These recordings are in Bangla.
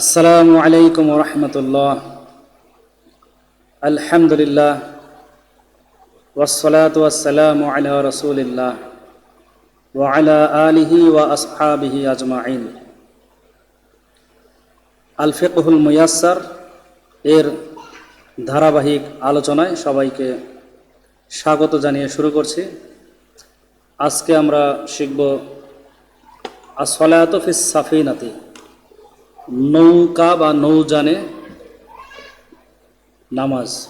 আসসালামু আলাইকুম রহমতুল্লাহ। আলহামদুলিল্লাহ ওসলাত ওয়াসালাম আলা রসুলিল্লাহ ওয়ালা আলিহি ওয়া আসহাবিহি আজমাইন। আল ফিকহুল মুয়াস্সার এর ধারাবাহিক আলোচনায় সবাইকে স্বাগত জানিয়ে শুরু করছি। আজকে আমরা শিখব আসলাত ফিস সাফিনাতি নৌকা বা নৌজানে নামাজ।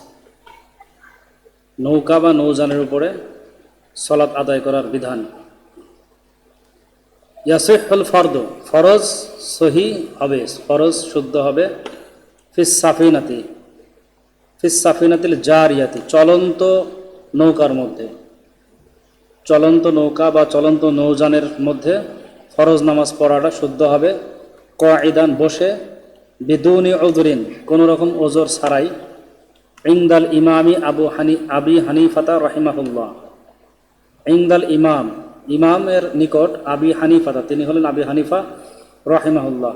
নৌকা বা নৌজানের উপরে সলাৎ আদায় করার বিধান। ইয়াসিহুল ফর্দ, ফরজ সহি হবে, ফরজ শুদ্ধ হবে। ফিস সাফিনাতি, ফিস সাফিনাতিল জারিয়াতি, চলন্ত নৌকার মধ্যে। চলন্ত নৌকা বা চলন্ত নৌযানের মধ্যে ফরজ নামাজ পড়াটা শুদ্ধ হবে। কয়দান বসে বিদুনি অজরিন কোনো রকম ওজোর ছাড়াই ইংদাল ইমামি আবু হানি, আবি হানিফাতা রহিমাহুল্লাহ। ইংদাল ইমাম, ইমামের নিকট আবি হানিফাতা, তিনি হলেন আবি হানিফা রহিমাহুল্লাহ।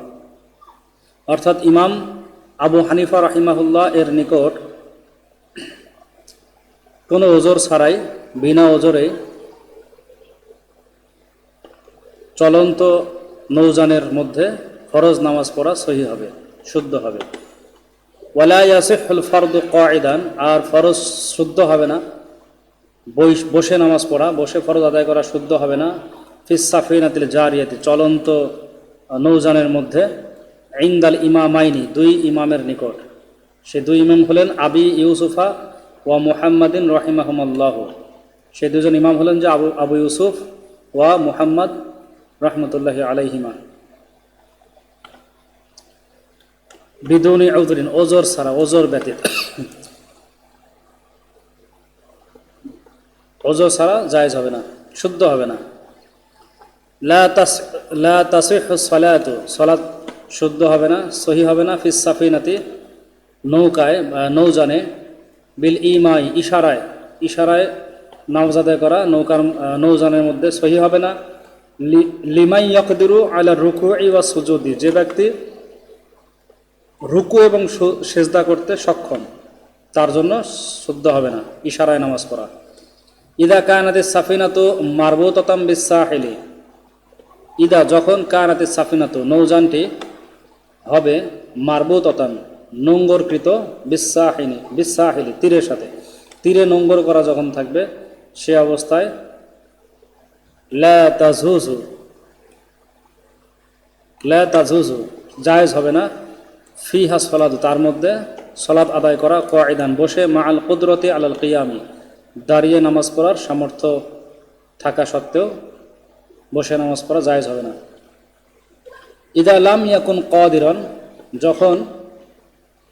অর্থাৎ ইমাম আবু হানিফা রহিমাহুল্লাহ এর নিকট কোনো ওজোর ছাড়াই, বিনা ওজোরে চলন্ত নৌজানের মধ্যে ফরজ নামাজ পড়া সহি হবে, শুদ্ধ হবে। ওয়ালা ইয়াসিহুল ফরদ কায়দান আর ফরজ শুদ্ধ হবে না। বসে নামাজ পড়া, বসে ফরজ আদায় করা শুদ্ধ হবে না। ফিস সাফিনাতিল জারিয়াতি, চলন্ত নৌজানের মধ্যে। ইংদাল ইমামাইনি, দুই ইমামের নিকট। সে দুই ইমাম হলেন আবি ইউসুফা ওয়া মুহাম্মাদিন রহিমাহমল্লাহ। সে দুজন ইমাম হলেন যে আবু আবু ইউসুফ ওয়া মুহাম্মদ রহমতুল্লাহ আলাইহিমা। বিদুনি উজরিন ওজোর ছাড়া, ওজোর ব্যতীত। ওজোর ছাড়া জায়েজ হবে না, শুদ্ধ হবে না। লা তাস, লা তাসিহু শুদ্ধ হবে না, সহি হবে না। ফিস সাফিনাতি, নৌকায় নৌজানে বিল ইমাই ইশারায় ইশারায় নামাজ আদায় করা নৌকার নৌজানের মধ্যে সহি হবে না। লিমাই ইয়াকদিরু আলা রুকু ওয়া সুজুদি, যে ব্যক্তি রুকু এবং সেজদা করতে সক্ষম। তার জন্য শুদ্ধ হবে না, ইশারায় নামাজ পড়া। ইদা কানাতে সাফিনাতু মারবুতাতাম বিসাহিলি। ইদা যখন কানাতে সাফিনাতু, নৌযানটি হবে মারবুততান নোঙ্গরকৃত বিশ্বাহিনী বিশ্বাহিলি তীরের সাথে। তীরে নোঙ্গর করা যখন থাকবে, সে অবস্থায় লা তাজহুজু লা তাজহুজু জায়েজ হবে না। ফিহা সলাদ, তার মধ্যে সলাদ আদায় করা কয়দান বসে মা আল কুদরতি আলাল কিয়ামি, দাঁড়িয়ে নামাজ পড়ার সামর্থ্য থাকা সত্ত্বেও বসে নামাজ পড়া জায়েজ হবে না। ইদা লাম ইয়াকুন কদিরন, যখন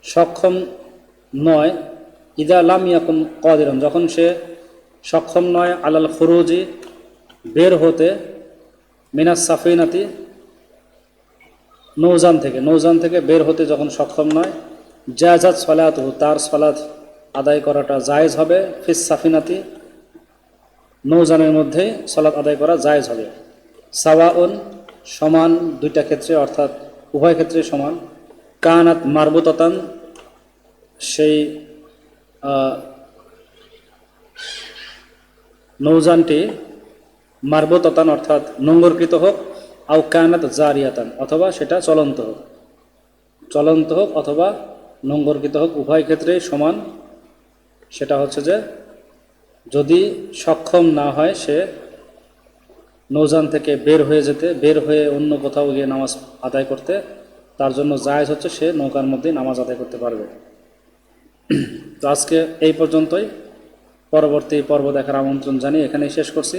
সক্ষম নয়, ইদা লাম ইয়াকুন কদিরন, যখন সে সক্ষম নয়, আলাল খুরুজি, বের হতে মিনাস সাফিনাতি নৌজান থেকে নৌজান থেকে বের হতে যখন সক্ষম নয় জায়াজাত সলাত তার সলাৎ আদায় করাটা জায়েজ হবে, ফিস সাফিনাতি, নৌজানের মধ্যে সলাৎ আদায় করা জায়েজ হবে। সাওয়াউন সমান দুইটা ক্ষেত্রে, অর্থাৎ উভয় ক্ষেত্রে সমান। কানাত মারবুততান, সেই নৌজানটি মারবুততান, অর্থাৎ নোঙ্গরকৃত হোক আও কানাত জারিয়াতান, অথবা সেটা চলন্ত হোক। চলন্ত হোক অথবা নোঙ্গরকৃত হোক, উভয় ক্ষেত্রেই সমান। সেটা হচ্ছে যে, যদি সক্ষম না হয় সে নৌজান থেকে বের হয়ে যেতে, বের হয়ে অন্য কোথাও গিয়ে নামাজ আদায় করতে, তার জন্য জায়জ হচ্ছে সে নৌকার মধ্যেই নামাজ আদায় করতে পারবে। তো আজকে এই পর্যন্তই। পরবর্তী পর্ব দেখার আমন্ত্রণ জানিয়ে এখানেই শেষ করছি।